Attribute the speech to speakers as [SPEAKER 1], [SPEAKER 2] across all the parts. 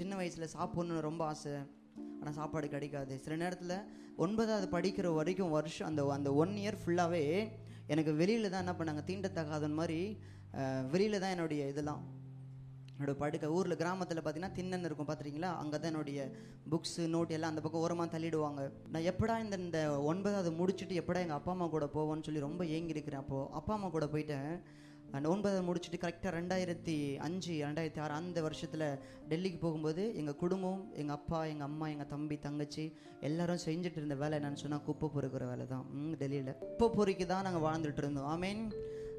[SPEAKER 1] சின்ன வயசில் சாப்பிட்ணுன்னு ரொம்ப ஆசை. ஆனால் சாப்பாடு கிடைக்காது. சில நேரத்தில் ஒன்பதாவது படிக்கிற வரைக்கும் வருஷம் அந்த அந்த ஒன் இயர் ஃபுல்லாகவே எனக்கு வெளியில் தான் என்ன பண்ணாங்க தீண்டத்தகாதன் மாதிரி வெளியில் தான் என்னுடைய இதெல்லாம். என்னோட படுக்கை ஊரில் கிராமத்தில் பார்த்தீங்கன்னா திண்ணன் இருக்கும் பார்த்துருக்கீங்களா அங்கே தான் என்னுடைய புக்ஸு நோட் எல்லாம் அந்த பக்கம் ஓரமாக தள்ளிடுவாங்க. நான் எப்படா இந்த இந்த ஒன்பதாவது முடிச்சுட்டு எப்படா எங்கள் அப்பா அம்மா கூட போவோன்னு சொல்லி ரொம்ப ஏங்கி இருக்கிறேன் அப்போது அப்பா அம்மா கூட போயிட்டேன். அந்த ஒன்பதாவது முடிச்சுட்டு கரெக்டாக ரெண்டாயிரத்தி அஞ்சு ரெண்டாயிரத்தி ஆறு அந்த வருஷத்தில் டெல்லிக்கு போகும்போது எங்கள் குடும்பம் எங்கள் அப்பா எங்கள் அம்மா எங்கள் தம்பி தங்கச்சி எல்லாரும் செஞ்சுட்டு இருந்த வேலை என்னென்னு சொன்னால் குப்பை பொறுக்கிற வேலை தான். ம் டெல்லியில். குப்பை பொறுக்கி தான் நாங்கள் வாழ்ந்துட்டு இருந்தோம். ஆமீன்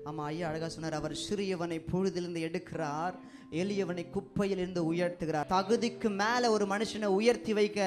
[SPEAKER 1] ஆமாம் ஐயா அழகாக சொன்னார். அவர் சிறியவனை பொழுதிலிருந்து எடுக்கிறார். எளியவனை குப்பையிலிருந்து உயர்த்துகிறார். தகுதிக்கு மேலே ஒரு மனுஷனை உயர்த்தி வைக்க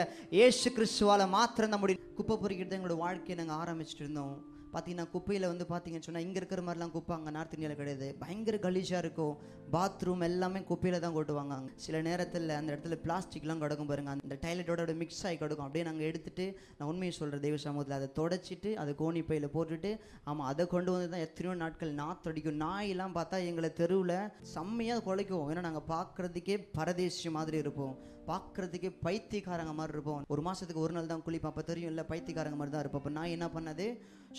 [SPEAKER 1] ஏசு கிறிஸ்துவால மாத்திரம் தான் முடியும். குப்பை தான் எங்களோட வாழ்க்கையை நாங்கள் ஆரம்பிச்சுட்டு இருந்தோம். பார்த்தீங்கன்னா குப்பையில் வந்து பார்த்தீங்கன்னு சொன்னால் இங்கே இருக்கிற மாதிரிலாம் குப்பை அங்கே நார்த் இந்தியாவில் கிடையாது. பயங்கர கலீஷாக இருக்கும். பாத்ரூம் எல்லாமே குப்பையில் தான் கொட்டுவாங்க சில நேரத்தில் அந்த இடத்துல பிளாஸ்டிக்லாம் கிடக்கும் பாருங்க. அந்த டைலட்டோட மிக்ஸ் ஆகி கிடக்கும். அப்படியே நாங்கள் எடுத்துட்டு நான் உண்மையை சொல்கிற தெய்வ சமூகத்தில். அதை தொடச்சிட்டு அதை கோணி பையில் போட்டுட்டு ஆமாம் அதை கொண்டு வந்து தான் எத்தனையோ நாட்கள் நாத்தடிக்கும் நாயெல்லாம் பார்த்தா எங்களை தெருவில் செம்மையாக குலைக்கும். ஏன்னா நாங்கள் பார்க்குறதுக்கே பரதேசி மாதிரி இருப்போம். பார்க்குறதுக்கே பைத்தியக்காரங்க மாதிரி இருப்போம். ஒரு மாதத்துக்கு ஒரு நாள் தான் குளிப்பேன். அப்போ தெரியும் இல்லை பைத்தியக்காரங்க மாதிரி தான் இருப்போம். அப்போ நான் என்ன பண்ணது?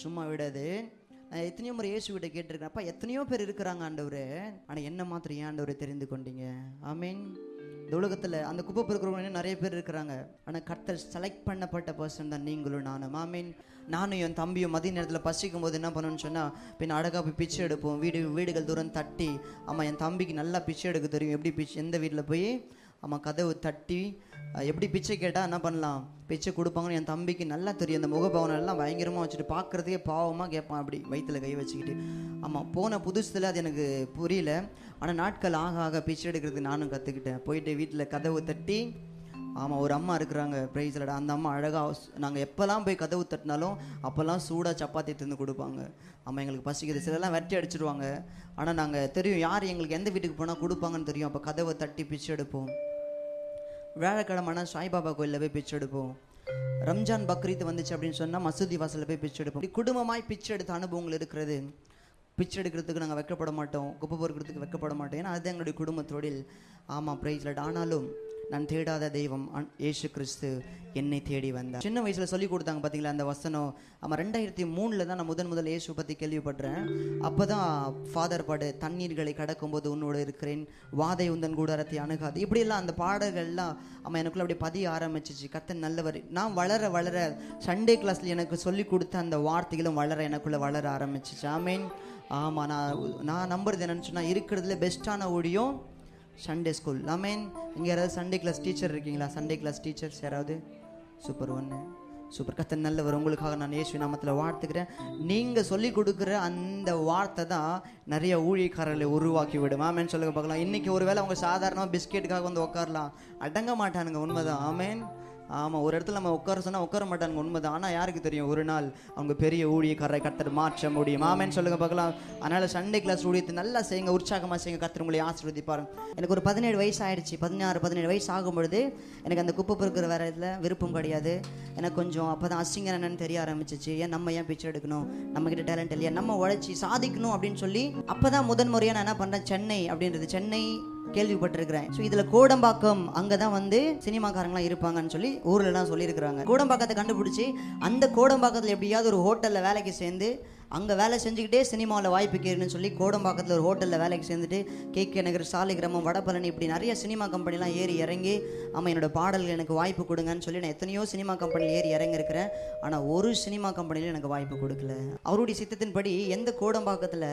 [SPEAKER 1] சும்மா விடாது நான் எத்தனையோ முறை இயேசு கிட்ட கேட்டிருக்கேன் அப்பா எத்தனையோ பேர் இருக்கிறாங்க ஆண்டவர். ஆனால் என்ன மாத்திரம் ஏன் ஆண்டவர் தெரிந்து கொண்டீங்க? ஐ மீன் இந்த உலகத்தில் அந்த குப்பை பொறுக்கிறவங்க நிறைய பேர் இருக்கிறாங்க. ஆனால் கர்த்தர் செலக்ட் பண்ணப்பட்ட பர்சன் தான் நீங்களும் நானும். ஆமீன். நானும் என் தம்பியும் மதிய நேரத்தில் பசிக்கும் போது என்ன பண்ணணும்னு சொன்னால் பின் அழகாக போய் பிச்சை எடுப்போம். வீடு வீடுகள் தூரம் தட்டி ஆமாம் என் தம்பிக்கு நல்லா பிச்சை எடுக்க தெரியும். எப்படி பிச்சை எந்த வீட்டில் போய் ஆமாம் கதவு தட்டி எப்படி பிச்சை கேட்டால் என்ன பண்ணலாம்? பிச்சை கொடுப்பாங்கன்னு என் தம்பிக்கு நல்லா தெரியும். அந்த முகபவனம் எல்லாம் பயங்கரமாக வச்சுட்டு பார்க்குறதுக்கே பாவமாக கேட்பான். அப்படி வயிற்றில் கை வச்சுக்கிட்டு. ஆமாம் போன புதுசில் அது எனக்கு புரியல. ஆனால் நாட்கள் ஆக ஆக பிச்சை எடுக்கிறதுக்கு நானும் கற்றுக்கிட்டேன் போயிட்டு வீட்டில் கதவு தட்டி ஆமாம் ஒரு அம்மா இருக்கிறாங்க ப்ரைஸில் அந்த அம்மா அழகாக நாங்கள் எப்போல்லாம் போய் கதவு தட்டினாலும் அப்போல்லாம் சூடாக சப்பாத்தி தின்னு கொடுப்பாங்க. ஆமாம் எங்களுக்கு பசிக்குது. சிலலாம் வெட்டி அடிச்சிடுவாங்க ஆனால் நாங்கள் தெரியும் யார் எங்களுக்கு எந்த வீட்டுக்கு போனால் கொடுப்பாங்கன்னு தெரியும். அப்போ கதவை தட்டி பிச்சை எடுப்போம். வியாழக்கிழமைனா சாய்பாபா கோயிலில் போய் பிச்சை எடுப்போம். ரம்ஜான் பக்ரீத் வந்துச்சு அப்படின்னு சொன்னால் மசூதி வாசலில் போய் பிச்சை எடுப்போம். குடும்பமாய் பிச்சை எடுத்த அனுபவங்கள் இருக்கிறது. பிச்சை எடுக்கிறதுக்கு நாங்கள் வைக்கப்பட மாட்டோம். குப்பை பொறுக்கிறதுக்கு வைக்கப்பட மாட்டோம். ஏன்னா அது எங்களுடைய குடும்ப தொழில் ஆமாம் பிரைஸ்லட் ஆனாலும் நான் தேடாத தெய்வம் அன்- கிறிஸ்து என்னை தேடி வந்தார். சின்ன வயசில் சொல்லி கொடுத்தாங்க பார்த்தீங்களா அந்த வசனம்? ஆமாம் ரெண்டாயிரத்தி மூணில் தான் நான் முதன் முதல் இயேசு பற்றி கேள்விப்படுறேன் அப்போ தான் ஃபாதர் பாடு தண்ணீர்களை கடக்கும்போது உன்னோடு இருக்கிறேன். வாதை உந்தன் கூடாரத்தை அணுகாது. இப்படியெல்லாம் அந்த பாடல்கள்லாம் ஆமாம் எனக்குள்ளே அப்படியே பதிய ஆரம்பிச்சிச்சு. கத்தன் நல்லவர். நான் வளர வளர சண்டே கிளாஸில் எனக்கு சொல்லி கொடுத்த அந்த வார்த்தைகளும் வளர எனக்குள்ளே வளர ஆரம்பிச்சிச்சு. ஆமீன் ஆமாம் நான் நான் நம்புறது என்னன்னு சொன்னால் இருக்கிறதுல பெஸ்ட்டான ஓடியும் சண்டே ஸ்கூல் ஆமீன் இங்கே யாராவது சண்டே கிளாஸ் டீச்சர் இருக்கீங்களா? சண்டே கிளாஸ் டீச்சர்ஸ் யாராவது? சூப்பர் ஒன்று சூப்பர் கத்தன் நல்லவர். உங்களுக்காக நான் இயேசு நாமத்தில் வாழ்த்துக்கிறேன். நீங்கள் சொல்லி கொடுக்குற அந்த வார்த்தை தான் நிறைய ஊழியக்காரர்களை உருவாக்கி விடும். ஆமேன்னு சொல்லுங்க பார்க்கலாம். இன்னைக்கு ஒருவேளை அவங்க சாதாரணமாக பிஸ்கெட்டுக்காக வந்து உட்காரலாம் அடங்க மாட்டானுங்க. உண்மைதான். ஆமேன் ஆமாம் ஒரு இடத்துல நம்ம உட்கார சொன்னால் உட்கார மாட்டாங்க உண்மைதான். ஆனால் யாருக்கு தெரியும்? ஒரு நாள் அவங்க பெரிய ஊழியக்காரரை கத்தர் மாற்ற முடியும். ஆமேன்னு சொல்லுங்கள் பார்க்கலாம். அதனால் சண்டே கிளாஸ் ஊழியத்தை நல்லா செய்யுங்க உற்சாகமாக செய்யுங்க. கத்தர் உங்களை ஆசீர்வதிப்பாரு. எனக்கு ஒரு பதினேழு வயசு ஆயிடுச்சு. பதினாறு பதினேழு வயசு ஆகும் பொழுது எனக்கு அந்த குப்பை பொறுக்கிற வேற இதில் விருப்பம் கிடையாது. எனக்கு கொஞ்சம் அப்போ தான் அசிங்கம் என்னன்னு தெரிய ஆரம்பிச்சிச்சு. ஏன் நம்ம ஏன் பிச்சை எடுக்கணும்? நம்மக்கிட்ட டேலண்ட் இல்லையா? நம்ம உழைச்சி சாதிக்கணும் அப்படின்னு சொல்லி அப்போ தான் முதன் முறையாக நான் என்ன பண்ணுறேன் சென்னை அப்படின்றது. சென்னை கேள்விப்பட்டிருக்கிறேன். ஸோ இதில் கோடம்பாக்கம் அங்கே தான் வந்து சினிமாக்காரங்களாம் இருப்பாங்கன்னு சொல்லி ஊர்லலாம் சொல்லியிருக்கிறாங்க. கோடம்பாக்கத்தை கண்டுபிடிச்சி அந்த கோடம்பாக்கத்தில் எப்படியாவது ஒரு ஹோட்டலில் வேலைக்கு சேர்ந்து அங்கே வேலை செஞ்சுக்கிட்டே சினிமாவில் வாய்ப்பு கேருன்னு சொல்லி கோடம்பாக்கத்தில் ஒரு ஹோட்டலில் வேலைக்கு சேர்ந்துட்டு கேகே நகர் சாலிகிராமம் வடபழனி இப்படி நிறைய சினிமா கம்பெனிலாம் ஏறி இறங்கி ஆமாம் என்னோட பாடல்கள் எனக்கு வாய்ப்பு கொடுங்கன்னு சொல்லி நான் எத்தனையோ சினிமா கம்பெனியில் ஏறி இறங்கியிருக்கிறேன். ஆனால் ஒரு சினிமா கம்பெனிலையும் எனக்கு வாய்ப்பு கொடுக்கல. அவருடைய சித்தத்தின்படி எந்த கோடம்பாக்கத்தில்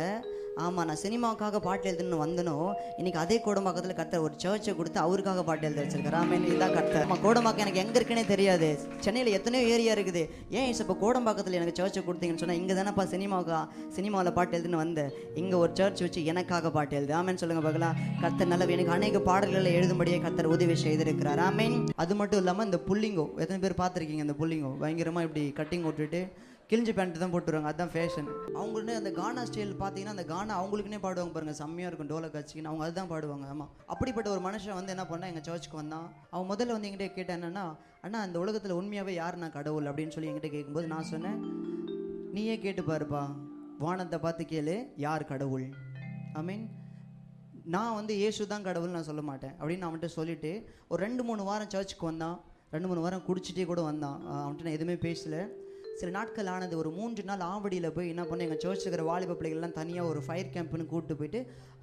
[SPEAKER 1] ஆமாம் நான் சினிமாவுக்காக பாட்டு எழுதுன்னு வந்தனோ இன்னைக்கு அதே கோடம்பாக்கத்தில் கத்த ஒரு சர்ச்சை கொடுத்து அவருக்காக பாட்டு எழுத வச்சிருக்காரு. ஆமாம் இதான் கர்த்தர். ஆமாம் கோடம்பாக்கம் எனக்கு எங்கே இருக்குன்னே தெரியாது. சென்னையில் எத்தனையோ ஏரியா இருக்குது. ஏன் இப்போ கோடம்பாக்கத்தில் எனக்கு சர்ச்சை கொடுத்தீங்கன்னு சொன்னால் இங்கே தானேப்பா சினிமாவுக்கா சினிமாவில் பாட்டு எழுதுன்னு வந்தேன் இங்கே ஒரு சர்ச் வச்சு எனக்காக பாட்டு எழுது. ஆமேன்னு சொல்லுங்கள் பார்க்கலாம் கர்த்தர் நல்ல எனக்கு அநேக பாடல்களை எழுதும்படியே கர்த்தர் உதவி செய்திருக்கிறார். ஆமீன். அது மட்டும் இல்லாமல் இந்த புள்ளிங்கோ எத்தனை பேர் பார்த்துருக்கீங்க இந்த புள்ளிங்கோ பயங்கரமாக இப்படி கட்டிங் விட்டுட்டு கிழிஞ்ச பேண்ட் தான் போட்டுருவாங்க. அதுதான் ஃபேஷன் அவங்களுக்குனே அந்த கானா ஸ்டைல் பார்த்தீங்கன்னா அந்த கானா அவங்களுக்குனே பாடுவாங்க பாருங்க. செம்மையாக இருக்கும் டோலை கட்சின்னு அவங்க அதுதான் பாடுவாங்க. ஆமாம் அப்படிப்பட்ட ஒரு மனுஷன் வந்து என்ன பண்ணால் எங்கள் சர்ச்சுக்கு வந்தான். அவன் முதல்ல வந்து என்கிட்ட கேட்டேன் என்னன்னா அண்ணா அந்த உலகத்தில் உண்மையாகவே யார் நான் கடவுள்? அப்படின்னு சொல்லி என்கிட்ட கேட்கும்போது நான் சொன்னேன் நீயே கேட்டு பாருப்பா. வானத்தை பார்த்து கேளு யார் கடவுள்? ஐ மீன் நான் வந்து இயேசு தான் கடவுள் நான் சொல்ல மாட்டேன். அப்படின்னு அவன்கிட்ட சொல்லிவிட்டு ஒரு ரெண்டு மூணு வாரம் சர்ச்சுக்கு வந்தான். ரெண்டு மூணு வாரம் குடிச்சிட்டே கூட வந்தான். அவன்கிட்ட நான் எதுவுமே பேசலை. சில நாட்கள் ஆனது ஒரு மூன்று நாள் ஆவடியில் போய் என்ன பண்ணோம் எங்கள் சர்ச் இருக்கிற வாலிப பிள்ளைகள்லாம் தனியாக ஒரு ஃபயர் கேம்ப்னு கூப்பிட்டு போயிட்டு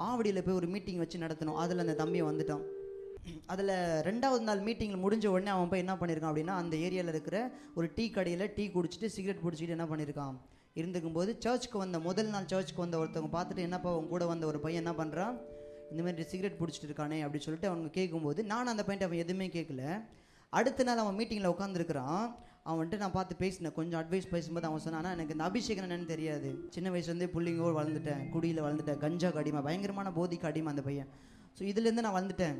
[SPEAKER 1] ஆவடியில் போய் ஒரு மீட்டிங் வச்சு நடத்தணும். அதில் அந்த தம்பியை வந்துட்டான். அதில் ரெண்டாவது நாள் மீட்டிங்கில் முடிஞ்ச உடனே அவன் போய் என்ன பண்ணியிருக்கான் அப்படின்னா அந்த ஏரியாவில் இருக்கிற ஒரு டீ கடையில் டீ குடிச்சிட்டு சிகரெட் பிடிச்சிட்டு என்ன பண்ணியிருக்கான் இருந்துக்கும் போது சர்ச்சுக்கு வந்த முதல் நாள் சர்ச்சுக்கு வந்த ஒருத்தவங்க பார்த்துட்டு என்னப்பா உன் கூட வந்த ஒரு பையன் என்ன பண்ணுறான் இந்த மாதிரி சிகரெட் பிடிச்சிட்டு இருக்கானே அப்படின்னு சொல்லிட்டு அவங்க கேட்கும்போது நான் அந்த பையன் அவன் எதுவுமே கேட்கல. அடுத்த நாள் அவன் மீட்டிங்கில் உட்காந்துருக்கிறான் அவன் வந்துட்டு நான் பார்த்து பேசினேன். கொஞ்சம் அட்வைஸ் பேசும்போது அவன் சொன்னான் எனக்கு இந்த அபிஷேகம் என்னன்னு தெரியாது. சின்ன வயசுலேருந்தே புள்ளிங்கோடு வளர்ந்துட்டேன். குடியில் வளர்ந்துட்டேன். கஞ்சா கடிமை பயங்கரமான போதிக்கு அடிமை அந்த பையன். ஸோ இதுலேருந்து நான் வளர்ந்துட்டேன்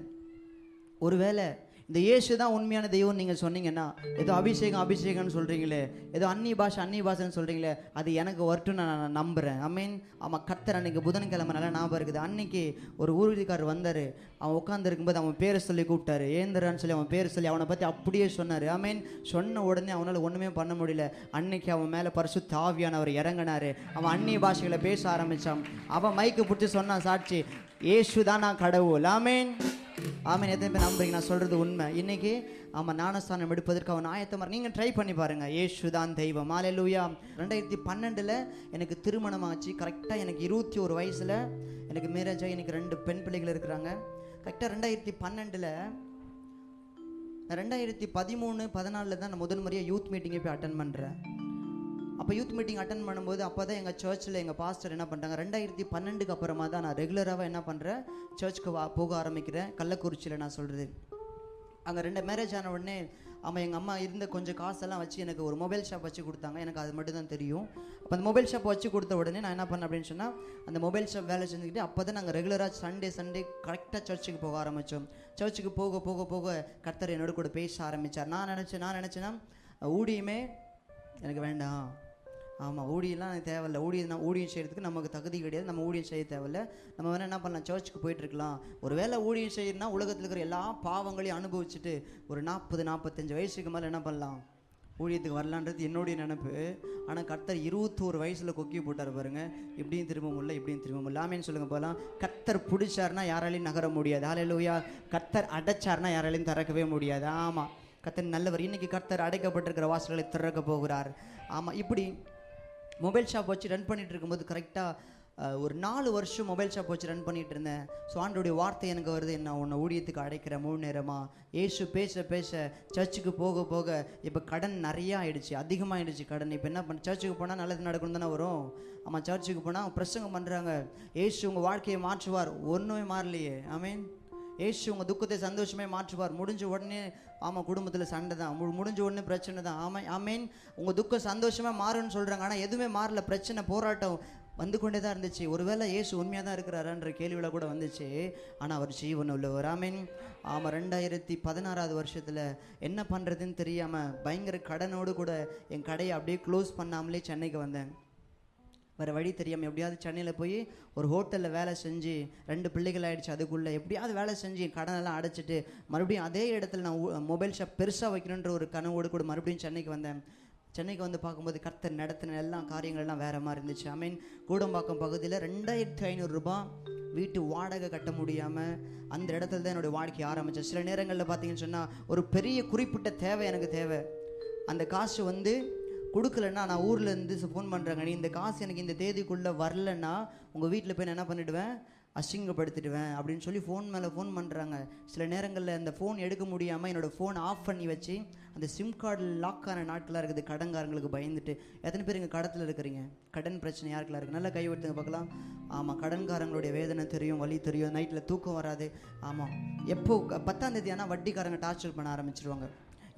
[SPEAKER 1] ஒருவேளை இந்த இயேசு தான் உண்மையான தெய்வம் நீங்கள் சொன்னீங்கன்னா ஏதோ அபிஷேகம் அபிஷேகம்னு சொல்கிறீங்களே ஏதோ அன்னி பாஷை அன்னி பாஷைன்னு சொல்கிறீங்களே அது எனக்கு வரட்டும் நான் நான் நம்புகிறேன் ஐ மீன் அவன் கத்தர் அன்னைக்கு புதன்கிழமை நல்லா ஞாபகம் இருக்குது. அன்னைக்கு ஒரு ஊர்வலிக்காரர் வந்தார். அவன் உட்காந்துருக்கும்போது அவன் பேரை சொல்லி கூப்பிட்டாரு. ஏந்திரான்னு சொல்லி அவன் பேரை சொல்லி அவனை பற்றி அப்படியே சொன்னார். ஐ மீன் சொன்ன உடனே அவனால் ஒன்றுமே பண்ண முடியல. அன்னைக்கு அவன் மேலே பரிசு தாவியானவர் இறங்கினார். அவன் அந்நிய பாஷைகளை பேச ஆரம்பித்தான் அவன் மைக்கு பிடிச்சி சொன்னான் சாட்சி ஏசு தான் நான் கடவுள். ஆமேன் ஆமீன். எத்தனை பேர் நம்புறீங்க? நான் சொல்கிறது உண்மை. இன்னைக்கு ஆமாம் ஞானஸ்தானம் எடுப்பதற்கு அவன் ஆயத்தமாக நீங்கள் ட்ரை பண்ணி பாருங்கள் ஏசு தான் தெய்வம். மாலையிலூயா ரெண்டாயிரத்தி பன்னெண்டில் எனக்கு திருமணம் ஆச்சு. கரெக்டாக எனக்கு இருபத்தி ஒரு வயசில் எனக்கு மேரேஜ் ஆகி எனக்கு ரெண்டு பெண் பிள்ளைகள் இருக்கிறாங்க. கரெக்டாக ரெண்டாயிரத்தி பன்னெண்டில் ரெண்டாயிரத்தி பதிமூணு பதினாலில் தான் நான் முதல் முறையாக யூத் மீட்டிங்கை போய் அட்டன் பண்ணுறேன் அப்போ யூத் மீட்டிங் அட்டன் பண்ணும்போது அப்போ தான் எங்கள் சர்ச்சில் எங்கள் பாஸ்டர் என்ன பண்ணுறாங்க ரெண்டாயிரத்தி பன்னெண்டுக்கு அப்புறமா தான் நான் ரெகுலராக என்ன பண்ணுறேன் சர்ச்சுக்கு வா போக ஆரம்பிக்கிறேன். கள்ளக்குறிச்சியில் நான் சொல்கிறது அங்கே ரெண்டு மேரேஜ் ஆன உடனே அவன் எங்கள் அம்மா இருந்த கொஞ்சம் காசெல்லாம் வச்சு எனக்கு ஒரு மொபைல் ஷாப் வச்சு கொடுத்தாங்க. எனக்கு அது மட்டும் தான் தெரியும். அப்போ அந்த மொபைல் ஷாப் வச்சு கொடுத்த உடனே நான் என்ன பண்ணேன் அப்படின்னு சொன்னால் அந்த மொபைல் ஷாப் வேலை செஞ்சுக்கிட்டு அப்போ தான் நாங்கள் ரெகுலராக சண்டே சண்டே கரெக்டாக சர்ச்சுக்கு போக ஆரம்பித்தோம் சர்ச்சுக்கு போக போக போக கர்த்தர் என்னோட கூட பேச ஆரம்பித்தார் நான் நினச்சேன் நான் நினச்சேன்னா ஊடியுமே எனக்கு வேண்டாம். ஆமாம் ஊழியெல்லாம் எனக்கு தேவையில்ல. ஊழியம் நான் ஊழியம் செய்கிறதுக்கு நமக்கு தகுதி கிடையாது. நம்ம ஊழியம் செய்ய தேவையில்ல. நம்ம வேணால் என்ன பண்ணலாம் சர்ச்சுக்கு போயிட்டுருக்கலாம். ஒரு வேளை ஊழியம் செய்யணும்னா உலகத்தில் இருக்கிற எல்லா பாவங்களையும் அனுபவிச்சுட்டு ஒரு நாற்பது நாற்பத்தஞ்சு வயசுக்கு மேலே என்ன பண்ணலாம்? ஊழியத்துக்கு வரலான்றது என்னுடைய நினப்பு. ஆனால் கர்த்தர் இருபத்தோரு வயசில் கொக்கி போட்டார் பாருங்க. இப்படியும் திரும்ப முடியல இப்படியும் திரும்ப முடியல ஆமேன்னு சொல்லுங்க போகலாம் கர்த்தர் பிடிச்சார்னா யாராலையும் நகர முடியாது. ஹalleluya கர்த்தர் அடைச்சார்னா யாராலையும் திறக்கவே முடியாது. ஆமாம் கர்த்தர் நல்லவர். இன்றைக்கி கர்த்தர் அடைக்கப்பட்டிருக்கிற வாசல்களை திறக்க போகிறார். ஆமாம் இப்படி மொபைல் ஷாப் வச்சு ரன் பண்ணிட்டு இருக்கும்போது கரெக்டாக ஒரு நாலு வருஷம் மொபைல் ஷாப் வச்சு ரன் பண்ணிட்டு இருந்தேன். ஸோ ஆண்டோடைய வார்த்தை எனக்கு வருது என்ன உன்னை ஊழியத்துக்கு அடைக்கிற முழு நேரமாக ஏசு பேச பேச சர்ச்சுக்கு போக போக இப்போ கடன் நிறையா ஆயிடுச்சு அதிகமாகிடுச்சு கடன். இப்போ என்ன பண்ண சர்ச்சுக்கு போனால் நல்லது நடக்கணும் தானே வரும்? ஆமாம் சர்ச்சுக்கு போனால் பிரசங்கம் பண்ணுறாங்க ஏசு உங்கள் வாழ்க்கையை மாற்றுவார் ஒன்றுமே மாறலையே. ஐ மீன் ஏசு உங்கள் துக்கத்தை சந்தோஷமே மாற்றுவார். முடிஞ்ச உடனே ஆமாம் குடும்பத்தில் சண்டை தான். மு- முடிஞ்ச உடனே பிரச்சனை தான். ஆமாம் ஆமீன். உங்கள் துக்கம் சந்தோஷமாக மாறும்னு சொல்கிறாங்க ஆனால் எதுவுமே மாறல. பிரச்சனை போராட்டம் வந்து கொண்டே தான் இருந்துச்சு. ஒருவேளை ஏசு உண்மையாக தான் இருக்கிறாரான்ற கேள்வியில் கூட வந்துச்சு. ஆனால் அவர் ஜீவன் உள்ளவர். ஆமீன். ஆமாம் ரெண்டாயிரத்தி பதினாறாவது வருஷத்தில் என்ன பண்ணுறதுன்னு தெரியாமல் பயங்கர கடனோடு கூட என் கடையை அப்படியே க்ளோஸ் பண்ணாமலே சென்னைக்கு வந்தேன். வேறு வழி தெரியாமல் எப்படியாவது சென்னையில் போய் ஒரு ஹோட்டலில் வேலை செஞ்சு ரெண்டு பிள்ளைகள் ஆகிடுச்சு அதுக்குள்ளே எப்படியாவது வேலை செஞ்சு கடனெல்லாம் அடைச்சிட்டு மறுபடியும் அதே இடத்துல நான் மொபைல் ஷாப் பெருசாக வைக்கணுன்ற ஒரு கனவோடு கூட மறுபடியும் சென்னைக்கு வந்தேன். சென்னைக்கு வந்து பார்க்கும்போது கர்த்தர் நடத்தின எல்லா காரியங்கள்லாம் வேற மாதிரி இருந்துச்சு. ஐ மீன் கூடம்பாக்கம் பகுதியில் ரெண்டாயிரத்தி ஐநூறுரூபா வீட்டு வாடகை கட்ட முடியாமல் அந்த இடத்துல தான் என்னுடைய வாழ்க்கை ஆரம்பித்தேன் சில நேரங்களில் பார்த்தீங்கன்னு சொன்னால் ஒரு பெரிய குறிப்பிட்ட தேவை எனக்கு தேவை. அந்த காசு வந்து கொடுக்கலன்னா நான் ஊரில் இருந்து ஃபோன் பண்ணுறாங்க நீ இந்த காசு எனக்கு இந்த தேதிக்குள்ளே வரலன்னா உங்கள் வீட்டில் போய் நான் என்ன பண்ணிவிடுவேன் அசிங்கப்படுத்திடுவேன் அப்படின்னு சொல்லி ஃபோன் மேலே ஃபோன் பண்ணுறாங்க சில நேரங்களில் அந்த ஃபோன் எடுக்க முடியாமல் என்னோடய ஃபோன் ஆஃப் பண்ணி வச்சு அந்த சிம் கார்டு லாக் ஆன நாட்களாக இருக்குது. கடன்காரங்களுக்கு பயந்துட்டு. எத்தனை பேர் இங்கே கடத்தில் இருக்கிறீங்க? கடன் பிரச்சனை யாருக்கெல்லாம் இருக்குது நல்லா கைவிட்டுங்க பார்க்கலாம். ஆமாம் கடன்காரங்களுடைய வேதனை தெரியும் வலி தெரியும். நைட்டில் தூக்கம் வராது. ஆமாம் எப்போ பத்தாம் தேதி ஆனால் வட்டிக்காரங்க டார்ச்சர் பண்ண ஆரம்பிச்சிருவாங்க.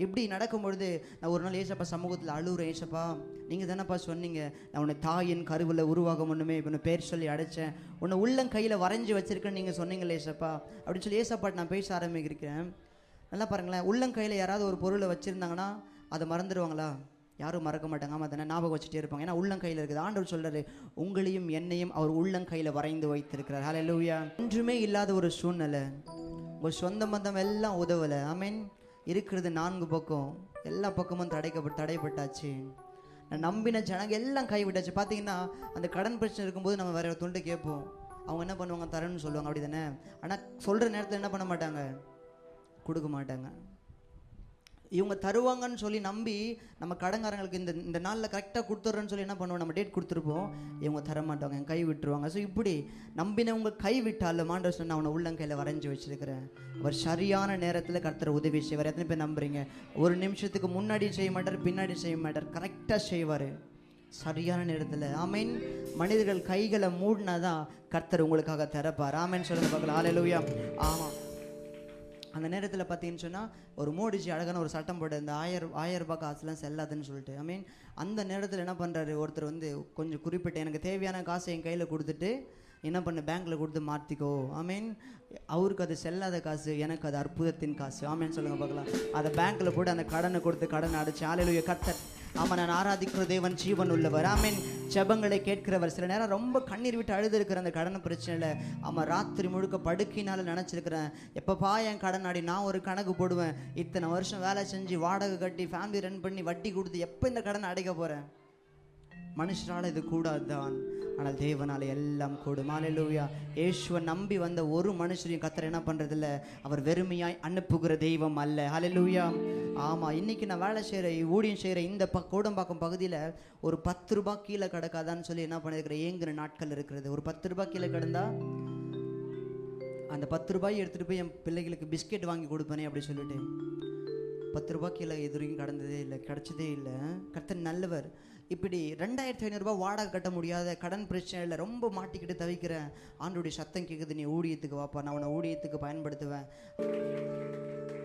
[SPEAKER 1] இப்படி நடக்கும்பொழுது நான் ஒரு நாள் ஏசப்பா சமூகத்தில் அழுகுறேன் ஏசப்பா. நீங்கள் தானேப்பா சொன்னீங்க நான் உன்னை தாயின் கருவில் உருவாக ஒன்றுமே இப்போ பேர் சொல்லி அடைச்சேன். உன்னை உள்ளங்கையில் வரைஞ்சி வச்சிருக்கேன்னு நீங்கள் சொன்னீங்களே ஏசப்பா. அப்படின்னு சொல்லி ஏசப்பாட்டு நான் பேச ஆரம்பிக்கிறேன். நல்லா பாருங்களேன் உள்ளங்கையில் யாராவது ஒரு பொருளை வச்சுருந்தாங்கன்னா அதை மறந்துடுவாங்களா யாரும் மறக்க மாட்டாங்க. ஆமாம் தானே ஞாபகம் வச்சுட்டே இருப்பாங்க. ஏன்னா உள்ளங்கையில் இருக்குது. ஆண்டவர் சொல்கிறாரு உங்களையும் என்னையும் அவர் உள்ளங்கையில் வரைந்து வைத்திருக்கிறார். ஹalleluya ஒன்றுமே இல்லாத ஒரு சூழ்நிலை. உங்கள் சொந்த பந்தம் எல்லாம் உதவலை. ஐ மீன் இருக்கிறது நான்கு பக்கம். எல்லா பக்கமும் தடைக்கப்பட்டு தடைப்பட்டாச்சு. நான் நம்பின ஜனங்க எல்லாம் கைவிட்டாச்சு. பார்த்தீங்கன்னா அந்த கடன் பிரச்சனை இருக்கும்போது நம்ம வேற ஒரு துண்டு கேட்போம். அவங்க என்ன பண்ணுவாங்க? தரேன்னு சொல்லுவாங்க. அப்படி தானே ஆனால் சொல்கிற நேரத்தில் என்ன பண்ண மாட்டாங்க? கொடுக்க மாட்டாங்க. இவங்க தருவாங்கன்னு சொல்லி நம்பி நம்ம கடங்காரங்களுக்கு இந்த இந்த நாளில் கரெக்டாக கொடுத்துட்றேன்னு சொல்லி என்ன பண்ணுவோம்? நம்ம டேட் கொடுத்துருப்போம். இவங்க தர மாட்டாங்க என் கை விட்டுருவாங்க. ஸோ இப்படி நம்பினவங்க கை விட்டாலும் மாண்டவர் சொன்ன அவனை உள்ளங்கையில் வரைஞ்சி வச்சிருக்கிறேன். அவர் சரியான நேரத்தில் கர்த்தர் உதவி செய்வார். எத்தனை பேர் நம்புறீங்க? ஒரு நிமிஷத்துக்கு முன்னாடி செய்ய மாட்டார் பின்னாடி செய்ய மாட்டார். கரெக்டாக செய்வார். சரியான நேரத்தில். ஆமீன் மனிதர்கள் கைகளை மூடினாதான் கர்த்தர் உங்களுக்காக திறப்பார். ஆமேன்னு சொல்லுங்க பார்க்கலாம். ஆலையிலூயா ஆமாம் அந்த நேரத்தில் பார்த்தீங்கன்னு சொன்னால் ஒரு மோடிஜி அழகான ஒரு சட்டம் போட்டு இந்த ஆயிரம் ஆயிரம் ரூபாய் காசுலாம் செல்லாதுன்னு சொல்லிட்டு ஐ மீன் அந்த நேரத்தில் என்ன பண்ணுறாரு ஒருத்தர் வந்து கொஞ்சம் குறிப்பிட்ட எனக்கு தேவையான காசை என் கையில் கொடுத்துட்டு என்ன பண்ணு பேங்க்கில் கொடுத்து மாற்றிக்கோ ஐ மீன் அவருக்கு அது செல்லாத காசு எனக்கு அது அற்புதத்தின் காசு. ஆமேன்னு சொல்லுங்கள் பார்க்கலாம். அதை பேங்க்கில் போட்டு அந்த கடனை கொடுத்து கடனை அடைச்சி ஆலையிலுய கத்த ஆமாம் நான் ஆராதிக்கிற தேவன் ஜீவன் உள்ளவர். ஆமீன். ஜபங்களை கேட்கிறவர். சில நேரம் ரொம்ப கண்ணீர் விட்டு அழுதுருக்கிற அந்த கடன் பிரச்சனையில் ஆமாம் ராத்திரி முழுக்க படுக்கினால நினச்சிருக்கிறேன். எப்பப்பா என் கடன் ஆடி நான் ஒரு கணக்கு போடுவேன். இத்தனை வருஷம் வேலை செஞ்சு வாடகை கட்டி ஃபேமிலி ரன் பண்ணி வட்டி கொடுத்து எப்போ இந்த கடன் அடைக்க போகிறேன் மனுஷனால இது கூடாது தான் ஆனால் தேவனால் எல்லாம் கூடும். ஆலையிலூயா ஏசுவை நம்பி வந்த ஒரு மனுஷரையும் கத்தர் என்ன பண்ணுறதில்ல அவர் வெறுமையாய் அனுப்புகிற தெய்வம் அல்ல ஹalleluya ஆமாம் இன்னைக்கு நான் வேலை செய்கிற ஊழியம் செய்கிற இந்த ப கோடம்பாக்கம் பகுதியில் ஒரு பத்து ரூபா கீழே கிடக்காதான்னு சொல்லி என்ன பண்ணிருக்கிற ஏங்குற நாட்கள் இருக்கிறது ஒரு பத்து ரூபாய் கீழே கிடந்தா அந்த பத்து ரூபாய் எடுத்துகிட்டு போய் என் பிள்ளைகளுக்கு பிஸ்கெட் வாங்கி கொடுப்பேனே அப்படி சொல்லிட்டு பத்து ரூபாய் கீழே இது வரைக்கும் கடந்ததே இல்லை கிடச்சதே இல்லை கர்த்தன் நல்லவர் இப்படி ரெண்டாயிரத்தி ஐநூறுரூபா வாடகை கட்ட முடியாத கடன் பிரச்சனையில் ரொம்ப மாட்டிக்கிட்டு தவிக்கிறேன். ஆண்டுடைய சத்தம் கேட்குது நீ ஊழியத்துக்கு வாப்பா நான் உன்னை ஊழியத்துக்கு பயன்படுத்துவேன்.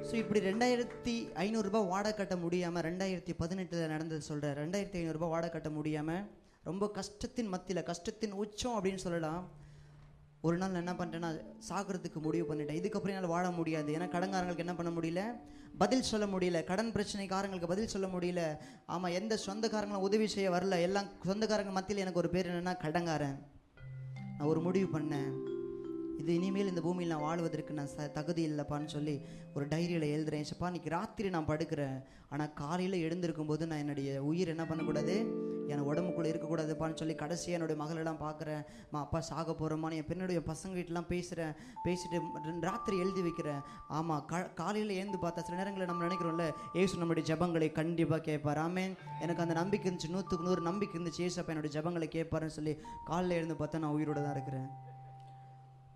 [SPEAKER 1] ஸோ இப்படி ரெண்டாயிரத்தி ஐநூறுரூபா வாடகை கட்ட முடியாமல் ரெண்டாயிரத்தி பதினெட்டில் நடந்தது சொல்கிறேன் ரெண்டாயிரத்தி ஐநூறுரூபா வாடகை கட்ட முடியாமல் ரொம்ப கஷ்டத்தின் மத்தியில் கஷ்டத்தின் உச்சம் அப்படின்னு சொல்லலாம். ஒரு நாள் நான் என்ன பண்ணிட்டேன்னா சாகிறதுக்கு முடிவு பண்ணிட்டேன். இதுக்கப்புறம் என்னால் வாழ முடியாது. ஏன்னா கடன்காரங்களுக்கு என்ன பண்ண முடியல? பதில் சொல்ல முடியல. கடன் பிரச்சனைக்காரங்களுக்கு பதில் சொல்ல முடியல. ஆமாம் எந்த சொந்தக்காரங்களும் உதவி செய்ய வரல. எல்லாம் சொந்தக்காரங்க மத்தியில் எனக்கு ஒரு பேர் என்னென்னா கடங்காரன். நான் ஒரு முடிவு பண்ணேன். இது இனிமேல் இந்த பூமியில் நான் வாழ்வதற்கு நான் ச தகுதி இல்லைப்பான்னு சொல்லி ஒரு டைரியில் எழுதுறேன். சப்பா இன்னைக்கு ராத்திரி நான் படுக்கிறேன். ஆனால் காலையில் எழுந்திருக்கும் போது நான் என்னுடைய உயிர் என்ன பண்ணக்கூடாது? என் உடம்புக்குள்ளே இருக்கக்கூடாதுப்பான்னு சொல்லி கடைசியாக என்னுடைய மகளெல்லாம் பார்க்குறேன். மா அப்பா சாக போகிறோமான்னு என் பெண்ணுடைய பசங்ககிட்டலாம் பேசுகிறேன் பேசிட்டு ராத்திரி எழுதி வைக்கிறேன். ஆமாம் கா காலையில் எழுந்து பார்த்தா சில நேரங்களில் நம்ம நினைக்கிறோம்ல ஏசு நம்முடைய ஜபங்களை கண்டிப்பாக கேட்பார். ஆமே எனக்கு அந்த நம்பிக்கை இருந்துச்சு நூற்றுக்கு நூறு நம்பிக்கை இருந்துச்சு. ஏசப்பா என்னுடைய ஜபங்களை கேட்பாருன்னு சொல்லி காலையில் எழுந்து பார்த்தா நான் உயிரோடு தான் இருக்கிறேன்.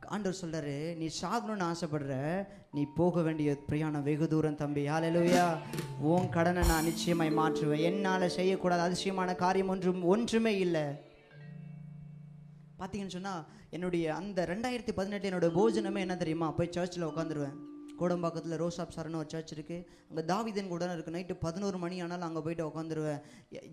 [SPEAKER 1] ஆண்டவர் சொல்றாரு நீ சாகணும்னு ஆசைப்படுற நீ போக வேண்டிய பிரயாணம் வெகு தூரம் தம்பி. ஹalleluya உன் கடனை நான் நிச்சயமாய் மாற்றுவேன். என்னால் செய்யக்கூடாத அதிசயமான காரியம் ஒன்றும் ஒன்றுமே இல்லை. பார்த்தீங்கன்னு சொன்னால் என்னுடைய அந்த ரெண்டாயிரத்தி பதினெட்டு என்னோட போஜனமே என்ன தெரியுமா? போய் சர்ச்சில் உட்காந்துருவேன் கோடம்பாக்கத்தில் ரோசாப் சார்னு ஒரு சர்ச் இருக்குது அங்கே தாவிதன் கூட இருக்குது நைட்டு பதினோரு மணி ஆனாலும் அங்கே போயிட்டு உட்காந்துருவேன்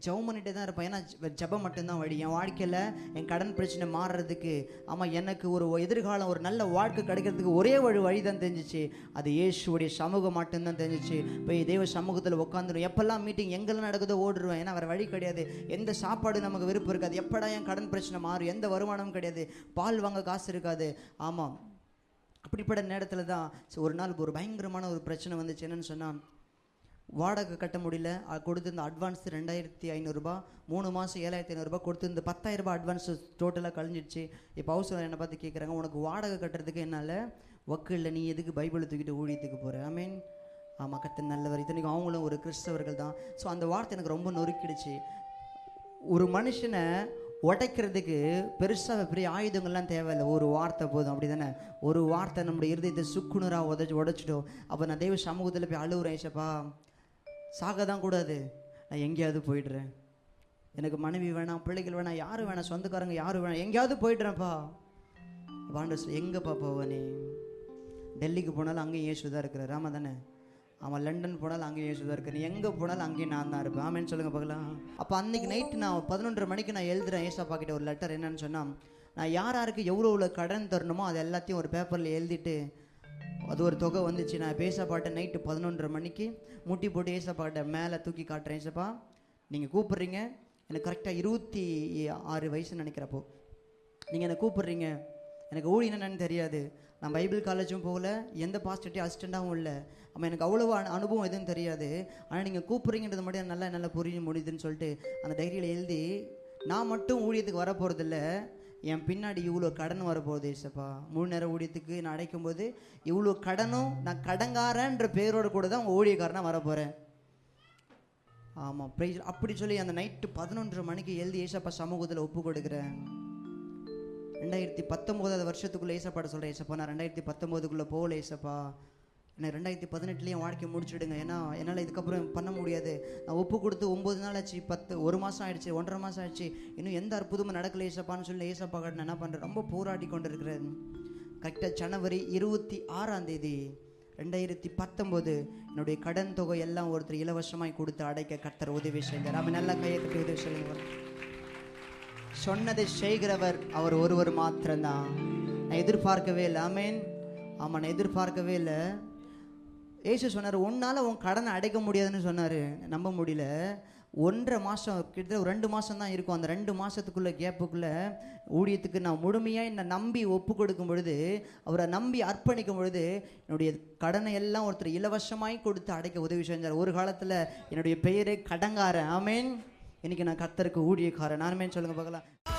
[SPEAKER 1] ஜெபம் பண்ணிகிட்டே தான் இருப்பேன். ஏன்னா ஜபம் ஜெபம் மட்டும்தான் வழி. என் வாழ்க்கையில் என் கடன் பிரச்சனை மாறுறதுக்கு ஆமாம் எனக்கு ஒரு எதிர்காலம் ஒரு நல்ல வாழ்க்கை கிடைக்கிறதுக்கு ஒரே வழி வழி தான் தெரிஞ்சிச்சு. அது இயேசுடைய சமூகம் மட்டும்தான் தெரிஞ்சிச்சு. போய் தெய்வ சமூகத்தில் உட்காந்துரும் எப்போல்லாம் மீட்டிங் எங்கெல்லாம் நடக்குதோ ஓடுருவேன். ஏன்னா வேறு வழி கிடையாது. எந்த சாப்பாடு நமக்கு விருப்பம் இருக்காது. எப்படா என் கடன் பிரச்சனை மாறும்? எந்த வருமானமும் கிடையாது. பால் வாங்க காசு இருக்காது. ஆமாம் அப்படிப்பட்ட நேரத்தில் தான் ஒரு நாள் ஒரு பயங்கரமான ஒரு பிரச்சனை வந்துச்சு. என்னென்னு சொன்னால் வாடகை கட்ட முடியல. கொடுத்துருந்த அட்வான்ஸ் ரெண்டாயிரத்தி ஐநூறுரூபா மூணு மாதம் ஏழாயிரத்தி ஐநூறுரூபா கொடுத்துருந்த பத்தாயிரரூபா அட்வான்ஸ் டோட்டலாக கழிஞ்சிடுச்சு. இப்போ ஹவுஸ் என்னை பார்த்து கேட்குறாங்க உனக்கு வாடகை கட்டுறதுக்கு என்னால் ஒக்கு இல்லை. நீ எதுக்கு பைபிளை தூக்கிட்டு ஊழியத்துக்கு போகிற ஐ மீன் ஆமாம் கத்த நல்லவர். இத்தனைக்கும் அவங்களும் ஒரு கிறிஸ்தவர்கள் தான். ஸோ அந்த வார்த்தை எனக்கு ரொம்ப நொறுக்கிடுச்சு. ஒரு மனுஷனை உடைக்கிறதுக்கு பெருசாக பெரிய ஆயுதங்கள்லாம் தேவையில்லை. ஒரு வார்த்தை போதும். அப்படி தானே ஒரு வார்த்தை நம்முடைய இருதயத்தை சுக்குனராக உதச்சி உடைச்சிட்டோம் அப்போ நான் தெய்வ சமூகத்தில் போய் அழுவுறேன் ஏசப்பா சாக தான் கூடாது. நான் எங்கேயாவது போயிடுறேன். எனக்கு மனைவி வேணாம் பிள்ளைகள் வேணாம் யாரும் வேணாம் சொந்தக்காரங்க யாரும் வேணாம் எங்கேயாவது போயிடுறேன்ப்பா. வாண்டஸ் எங்கேப்பா போவ நீ? டெல்லிக்கு போனாலும் அங்கேயும் இயேசு தான் இருக்கிற ராமா தானே? அவன் லண்டன் போனாலும் அங்கேயும் இயேசு தான் இருக்கார். நீ எங்கே போனாலும் அங்கேயும் நான் தான் இருப்பேன். ஆமேன்னு சொல்லுங்கள் பார்க்கலாம். அப்போ அன்றைக்கி நைட்டு நான் பதினொன்றரை மணிக்கு நான் எழுதுறேன். ஏசப்பா கிட்ட ஒரு லெட்டர் என்னன்னு சொன்னால் நான் யார் யாருக்கு எவ்வளோ எவ்வளோ கடன் தரணுமோ அது எல்லாத்தையும் ஒரு பேப்பரில் எழுதிட்டு அது ஒரு தொகை வந்துச்சு. நான் பேசப்பாட்ட நைட்டு பதினொன்றரை மணிக்கு முட்டி போட்டு ஏசப்பாட்ட மேலே தூக்கி காட்டுறேன். ஏசப்பா நீங்கள் கூப்பிட்றீங்க. எனக்கு கரெக்டாக இருபத்தி ஆறு வயசுன்னு நினைக்கிறப்போ நீங்கள் என்னை கூப்பிட்றீங்க? எனக்கு ஊழியம் என்னென்னு தெரியாது. நான் பைபிள் காலேஜும் போகல எந்த பாஸ்டர்ட்டையும் அசிஸ்டண்ட்டாகவும் இல்லை. அப்போ எனக்கு அவ்வளோ அனு- அனுபவம் எதுவும் தெரியாது. ஆனால் நீங்கள் கூப்பிட்றீங்கிறது மட்டும் நல்லா நல்லா புரிய முடியுதுன்னு சொல்லிட்டு அந்த டைரியில் எழுதி நான் மட்டும் ஊழியத்துக்கு வர போகிறதில்ல என் பின்னாடி இவ்வளோ கடன் வரப்போகுது ஏசப்பா முழு நேர ஊழியத்துக்கு நான் அடைக்கும்போது இவ்வளோ கடனும் நான் கடங்காரன்ற பேரோடு கூட தான் ஊழியக்காரனாக வரப்போகிறேன் ஆமாம் ப்ரைஸ் அப்படி சொல்லி அந்த நைட்டு பதினொன்று மணிக்கு எழுதி ஏசப்பா சமூகத்தில் ஒப்பு கொடுக்குறேன். ரெண்டாயிரத்தி பத்தொம்போதாவது வருஷத்துக்குள்ளே ஏசப்பாட சொல்கிறேன் ஏசப்பா நான் ரெண்டாயிரத்தி பத்தொம்போதுக்குள்ளே போகல ஏசப்பா. எனக்கு ரெண்டாயிரத்தி பதினெட்டுலேயும் வாழ்க்கை முடிச்சுடுங்க. ஏன்னா என்னால் இதுக்கப்புறம் பண்ண முடியாது. நான் ஒப்பு கொடுத்து ஒம்பது நாள் ஆச்சு பத்து ஒரு மாதம் ஆயிடுச்சு ஒன்றரை மாதம் ஆயிடுச்சு. இன்னும் எந்த அற்புதமும் நடக்கல ஏசப்பான்னு சொல்லி ஏசப்பா கிட்ட என்ன பண்ணுறேன் ரொம்ப போராடி கொண்டு இருக்கிறேன் கரெக்டாக ஜனவரி இருபத்தி ஆறாம் தேதி ரெண்டாயிரத்தி பத்தொம்போது என்னுடைய கடன் தொகை எல்லாம் ஒருத்தர் இலவசமாய் கொடுத்து அடைக்க கர்த்தர் உதவி செய்தார். அவன் நல்லா கையை கட்டி உதவி செய்யுங்க. சொன்னதை செய்கிறவர் அவர் ஒருவர் மாத்திரம்தான். நான் எதிர்பார்க்கவே இல்லை. ஆமேன். ஆமாம் நான் எதிர்பார்க்கவே இல்லை. ஏசு சொன்னார் உன்னால் உன் கடனை அடைக்க முடியாதுன்னு சொன்னார். நம்ப முடியல. ஒன்றரை மாதம் கிட்டத்தட்ட ஒரு ரெண்டு மாதம் தான் இருக்கும். அந்த ரெண்டு மாதத்துக்குள்ள கேப்புக்குள்ளே ஊழியத்துக்கு நான் முழுமையாக என்னை நம்பி ஒப்பு கொடுக்கும் பொழுது அவரை நம்பி அர்ப்பணிக்கும் பொழுது என்னுடைய கடனை எல்லாம் ஒருத்தர் இலவசமாய் கொடுத்து அடைக்க உதவி செஞ்சார். ஒரு காலத்தில் என்னுடைய பெயரே கடங்காரன். ஆமேன். இன்னைக்கு நான் கத்தருக்கு ஊழியக்காரன். நானுமே சொல்லுங்க பார்க்கலாம்